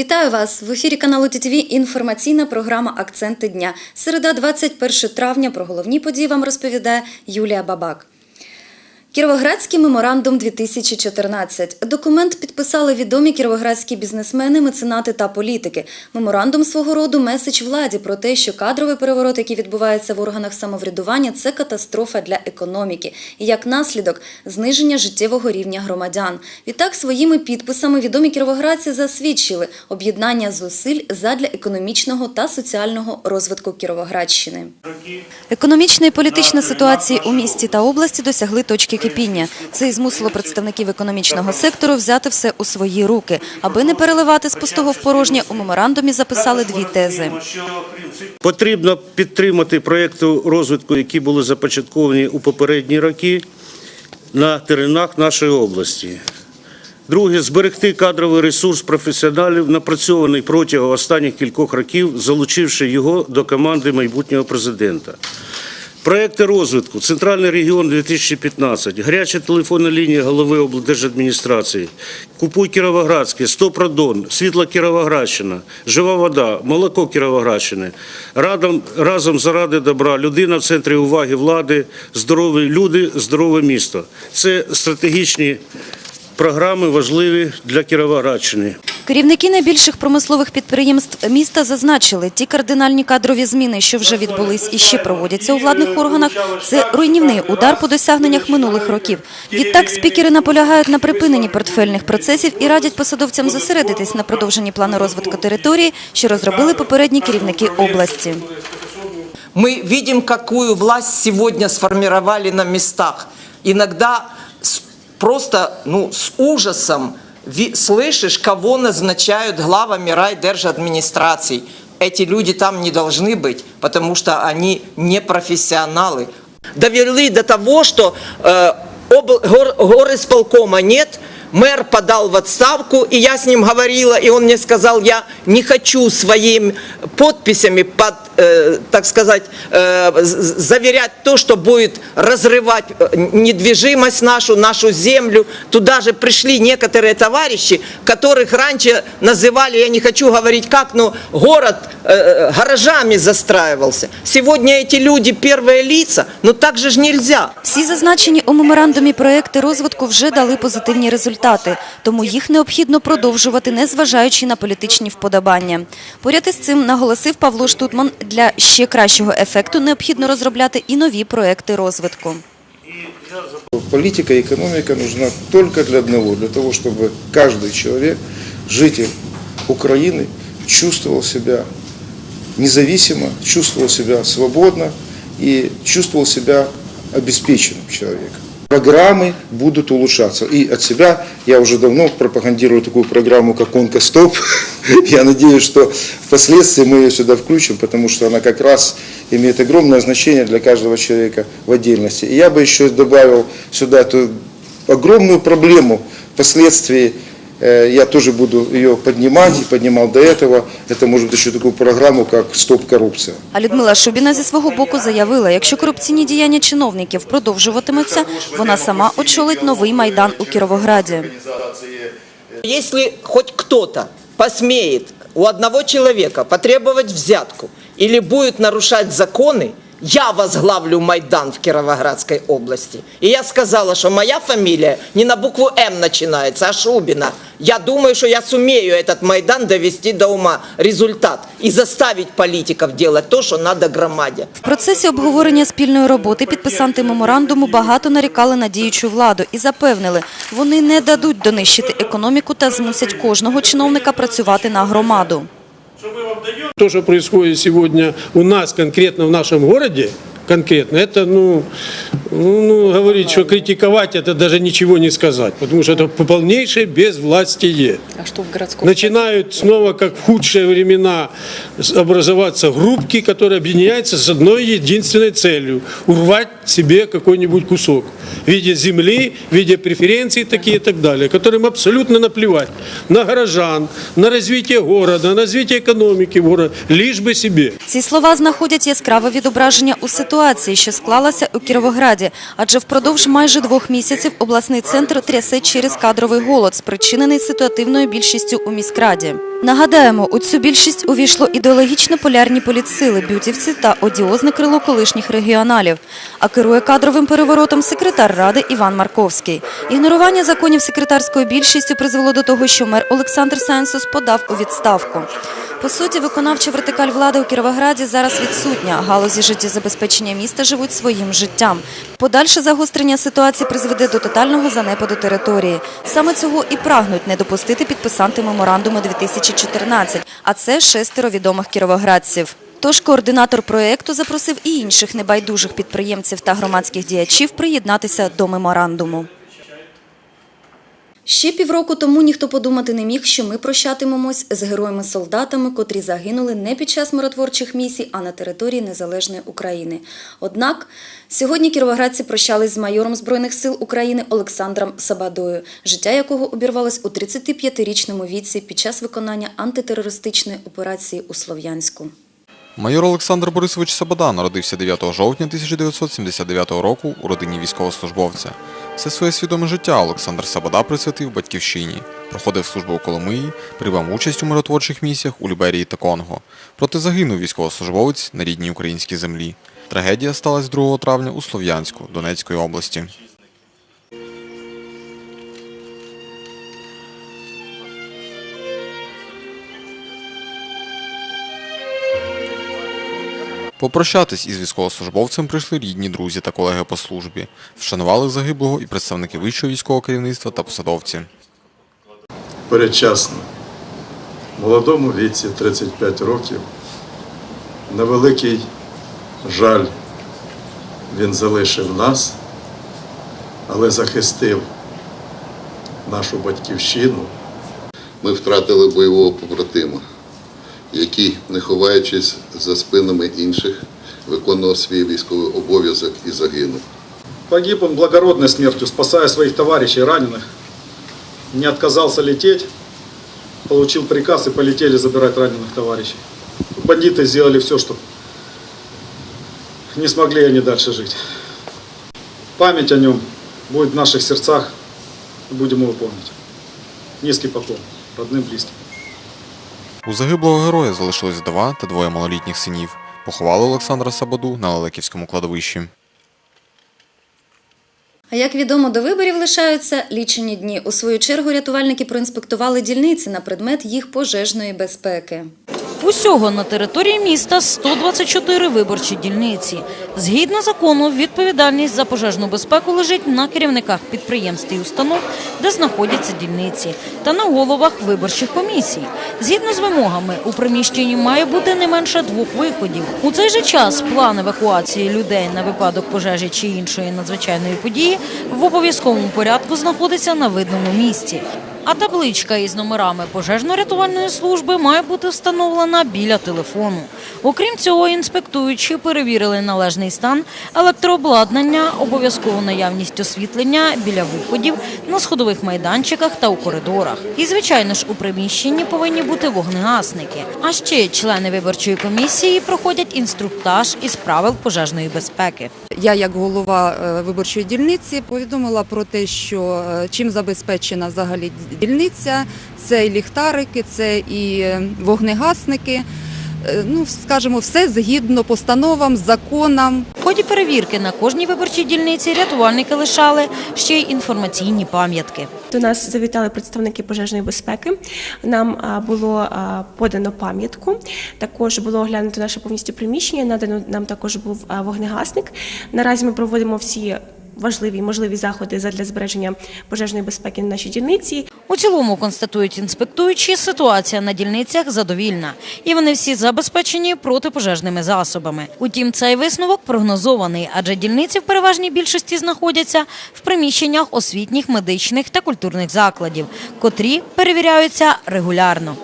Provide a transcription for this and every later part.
Вітаю вас в ефірі каналу ТТВ інформаційна програма Акценти дня. Середа, 21 травня. Про головні події вам розповідає Юлія Бабак. Кіровоградський меморандум 2014. Документ підписали відомі кіровоградські бізнесмени, меценати та політики. Меморандум свого роду меседж владі про те, що кадровий переворот, який відбувається в органах самоврядування, це катастрофа для економіки і як наслідок зниження життєвого рівня громадян. Відтак своїми підписами відомі кіровоградці засвідчили об'єднання зусиль задля економічного та соціального розвитку Кіровоградщини. Економічна і політична ситуації у місті та області досягли точки кипіння. Це і змусило представників економічного сектору взяти все у свої руки. Аби не переливати з пустого в порожнє, у меморандумі записали дві тези. Потрібно підтримати проекти розвитку, які були започатковані у попередні роки на теренах нашої області. Друге, зберегти кадровий ресурс професіоналів, напрацьований протягом останніх кількох років, залучивши його до команди майбутнього президента. Проекти розвитку Центральний регіон 2015, гаряча телефонна лінія голови облдержадміністрації, Купуй Кіровоградське, Стопродон, Світла Кіровоградщина, Жива вода, Молоко Кіровоградщини. Радом, разом заради добра, людина в центрі уваги влади, здорові люди, здорове місто. Це стратегічні програми важливі для Кіровоградщини. Керівники найбільших промислових підприємств міста зазначили, ті кардинальні кадрові зміни, що вже відбулись і ще проводяться у владних органах, це руйнівний удар по досягненнях минулих років. Відтак спікери наполягають на припиненні портфельних процесів і радять посадовцям зосередитись на продовженні плану розвитку території, що розробили попередні керівники області. Мы видим, какую власть сегодня сформировали на местах. Иногда с- просто ну, с ужасом ви- слышишь, кого назначают главами райдержадминистраций. Эти люди там не должны быть, потому что они не профессионалы. Довели до того, что э, обл- гор, горисполкома нет, мэр подал в отставку, и я с ним говорила, и он мне сказал, я не хочу своими подписями под, э, так сказать, э, з- заверять то, что будет разрывать э, недвижимость нашу, нашу землю. Туда же пришли некоторые товарищи, которых раньше называли, я не хочу говорить как, но город э, гаражами застраивался. Сегодня эти люди первые лица, но так же ж нельзя. Всі зазначені у меморандумі проекти розвитку вже дали позитивні результати, тому їх необхідно продовжувати, незважаючи на політичні вподобання. Поряд із цим наголосив Павло Штутман, для ще кращого ефекту необхідно розробляти і нові проекти розвитку. Политика и экономика нужна только для одного, для того, чтобы каждый человек, житель Украины, чувствовал себя независимо, чувствовал себя свободно и чувствовал себя обеспеченным человеком. Программы будут улучшаться. И от себя я уже давно пропагандирую такую программу, как «Онкостоп». Я надеюсь, что впоследствии мы ее сюда включим, потому что она как раз имеет огромное значение для каждого человека в отдельности. И я бы еще добавил сюда эту огромную проблему впоследствии э, я тоже буду ее поднимать и поднимал до этого. Это может быть еще такую программу, как «Стоп коррупция». А Людмила Шубіна зі свого боку заявила, якщо корупційні діяння чиновників продовжуватимуться, вона сама очолить новий майдан у Кіровограді. Если хоть кто-то посмеет у одного человека потребовать взятку или будет нарушать законы, я возглавлю Майдан в Кировоградской области. И я сказала, что моя фамилия не на букву М начинается, а Шубина. Я думаю, что я сумею этот Майдан довести до ума результат и заставить политиков делать то, что надо громаде. В процесі обговорення спільної роботи підписанти меморандуму багато нарікали на діючу владу і запевнили, вони не дадуть донищити економіку та змусять кожного чиновника працювати на громаду. То, что происходит сегодня у нас, конкретно в нашем городе, конкретно, это, ну, ну, ну, говорить, что критиковать, это даже ничего не сказать, потому что это полнейшее безвластие. А что в городском? Начинают снова, как в худшие времена, с- образоваться группки, которые объединяются с одной единственной целью – урвать себе какой-нибудь кусок в виде земли, в виде преференций такие и так далее, которым абсолютно наплевать на горожан, на развитие города, на развитие экономики города, лишь бы себе. Ці слова знаходять яскраве відображення у ситуації, ситуації, що склалася у Кіровограді, адже впродовж майже двох місяців обласний центр трясе через кадровий голод, спричинений ситуативною більшістю у міськраді. Нагадаємо, у цю більшість увійшло ідеологічно полярні політсили, бютівці та одіозне крило колишніх регіоналів. А керує кадровим переворотом секретар ради Іван Марковський. Ігнорування законів секретарською більшістю призвело до того, що мер Олександр Сенсус подав у відставку. По суті, виконавча вертикаль влади у Кіровограді зараз відсутня. Галузі життєзабезпечення міста живуть своїм життям. Подальше загострення ситуації призведе до тотального занепаду території. Саме цього і прагнуть не допустити підписанти меморандуму 2014, а це шестеро відомих кіровоградців. Тож координатор проєкту запросив і інших небайдужих підприємців та громадських діячів приєднатися до меморандуму. Ще півроку тому ніхто подумати не міг, що ми прощатимемось з героями-солдатами, котрі загинули не під час миротворчих місій, а на території незалежної України. Однак сьогодні кіровоградці прощались з майором Збройних сил України Олександром Сабадою, життя якого обірвалось у 35-річному віці під час виконання антитерористичної операції у Слов'янську. Майор Олександр Борисович Сабада народився 9 жовтня 1979 року у родині військовослужбовця. Все своє свідоме життя Олександр Сабада присвятив батьківщині. Проходив службу у Коломиї, приймав участь у миротворчих місіях у Ліберії та Конго. Проте загинув військовослужбовець на рідній українській землі. Трагедія сталася 2 травня у Слов'янську Донецької області. Попрощатись із військовослужбовцем прийшли рідні, друзі та колеги по службі. Вшанували загиблого і представники вищого військового керівництва та посадовці. передчасно, в молодому віці 35 років. На великий жаль він залишив нас, але захистив нашу батьківщину. Ми втратили бойового побратима, який, не ховаючись за спинами інших, виконував свій військовий обов'язок і загинув. Погиб он благородной смертью, спасая своих товарищей раненых. Не отказался лететь, получил приказ и полетели забирать раненых товарищей. Бандиты сделали все, что не смогли они дальше жить. Память о нем будет в наших сердцах, и будем его помнить. Низкий поклон родным, близким. У загиблого героя залишилось два та двоє малолітніх синів. Поховали Олександра Сабаду на Лелеківському кладовищі. А як відомо, до виборів лишаються лічені дні. У свою чергу рятувальники проінспектували дільниці на предмет їх пожежної безпеки. Усього на території міста 124 виборчі дільниці. Згідно закону, відповідальність за пожежну безпеку лежить на керівниках підприємств і установ, де знаходяться дільниці, та на головах виборчих комісій. Згідно з вимогами, у приміщенні має бути не менше двох виходів. У цей же час план евакуації людей на випадок пожежі чи іншої надзвичайної події в обов'язковому порядку знаходиться на видному місці. А табличка із номерами пожежно-рятувальної служби має бути встановлена біля телефону. Окрім цього, інспектуючі перевірили належний стан електрообладнання, обов'язкову наявність освітлення біля виходів, на сходових майданчиках та у коридорах. І, звичайно ж, у приміщенні повинні бути вогнегасники. А ще члени виборчої комісії проходять інструктаж із правил пожежної безпеки. Я, як голова е, виборчої дільниці, повідомила про те, що е, чим забезпечена взагалі дільниця, це і ліхтарики, це і е, вогнегасники. Е, Ну, скажімо, все згідно постановам, законам. В ході перевірки на кожній виборчій дільниці рятувальники лишали ще й інформаційні пам'ятки. До нас завітали представники пожежної безпеки. Нам було подано пам'ятку. Також було оглянуто наше повністю приміщення. Надано нам також був вогнегасник. Наразі ми проводимо всі важливі і можливі заходи для збереження пожежної безпеки на нашій дільниці. У цілому констатують інспектуючі, ситуація на дільницях задовільна, і вони всі забезпечені протипожежними засобами. Утім, цей висновок прогнозований, адже дільниці в переважній більшості знаходяться в приміщеннях освітніх, медичних та культурних закладів, котрі перевіряються регулярно.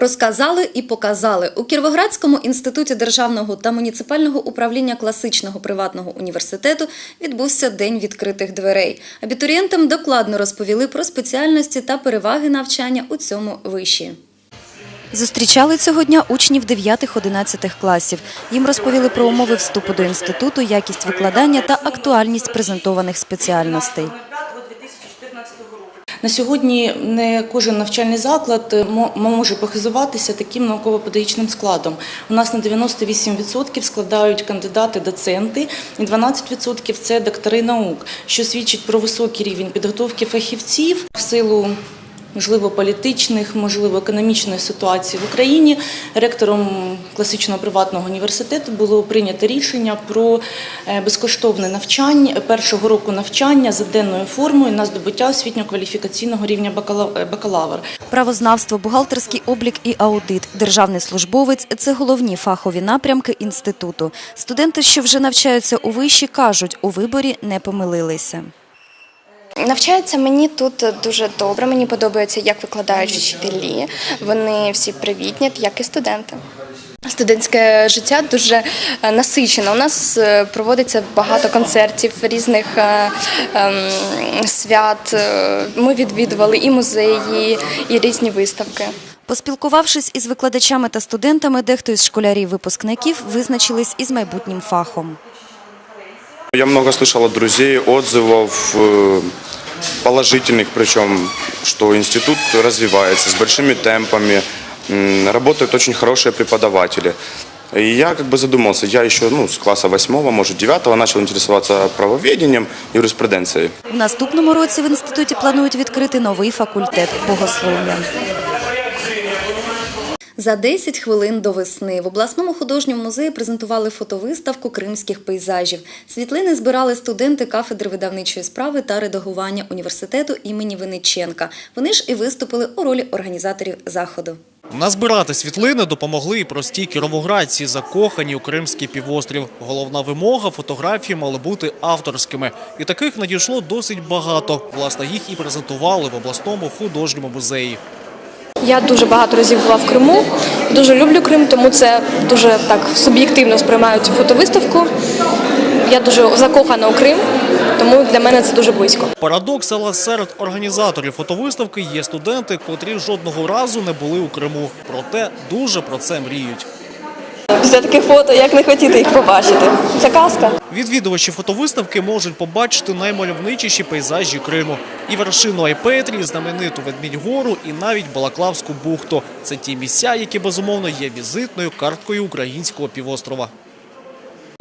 Розказали і показали. У Кіровоградському інституті державного та муніципального управління класичного приватного університету відбувся День відкритих дверей. Абітурієнтам докладно розповіли про спеціальності та переваги навчання у цьому виші. Зустрічали цього дня учнів 9-11 класів. Їм розповіли про умови вступу до інституту, якість викладання та актуальність презентованих спеціальностей. На сьогодні не кожен навчальний заклад е, мо- може похизуватися таким науково-педагогічним складом. У нас на 98% складають кандидати-доценти, і 12% – це доктори наук, що свідчить про високий рівень підготовки фахівців в силу. Можливо, політичних, можливо, економічної ситуації в Україні ректором класичного приватного університету було прийнято рішення про е, безкоштовне навчання першого року навчання за денною формою на здобуття освітньо-кваліфікаційного рівня е, бакалавр. Правознавство, бухгалтерський облік і аудит, державний службовець – це головні фахові напрямки інституту. Студенти, що вже навчаються у виші, кажуть, у виборі не помилилися. Навчається мені тут дуже добре. Мені подобається, як викладають вчителі. Вони всі привітні, як і студенти. Студентське життя дуже е, насичене. У нас е, проводиться багато концертів, різних е, ем, свят. Ми відвідували і музеї, і різні виставки. Поспілкувавшись із викладачами та студентами, дехто із школярів-випускників визначились із майбутнім фахом. Я много слышал от друзей отзывов э, положительных, причем, что институт развивается с большими темпами, м, работают очень хорошие преподаватели. И я как бы задумался, я еще ну, с класса 8, может 9 начал интересоваться правоведением, юриспруденцией. В наступному році в інституті планують відкрити новий факультет богослов'я. За 10 хвилин до весни в обласному художньому музеї презентували фотовиставку кримських пейзажів. Світлини збирали студенти кафедри видавничої справи та редагування університету імені Винниченка. Вони ж і виступили у ролі організаторів заходу. Назбирати світлини допомогли і прості кіровоградці, закохані у Кримський півострів. Головна вимога – фотографії мали бути авторськими. І таких надійшло досить багато. Власне, їх і презентували в обласному художньому музеї. Я дуже багато разів була в Криму, дуже люблю Крим, тому це дуже так суб'єктивно сприймаю цю фотовиставку. Я дуже закохана у Крим, тому для мене це дуже близько. Парадокс, але серед організаторів фотовиставки є студенти, котрі жодного разу не були у Криму. Проте дуже про це мріють. Після таких фото як не хотіти їх побачити. Це казка. Відвідувачі фотовиставки можуть побачити наймальовничіші пейзажі Криму. І вершину Айпетрі, знамениту Ведмідь-гору і навіть Балаклавську бухту. Це ті місця, які безумовно є візитною карткою українського півострова.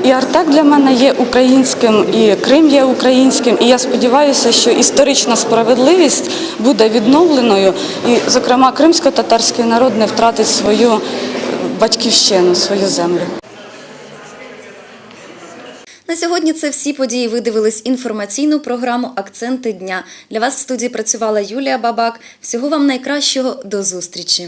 І Артек для мене є українським, і Крим є українським. І я сподіваюся, що історична справедливість буде відновленою, і, зокрема, кримсько-татарський народ не втратить свою батьківщину, свою землю. На сьогодні це всі події. Ви дивились інформаційну програму Акценти дня. Для вас в студії працювала Юлія Бабак. Всього вам найкращого. До зустрічі.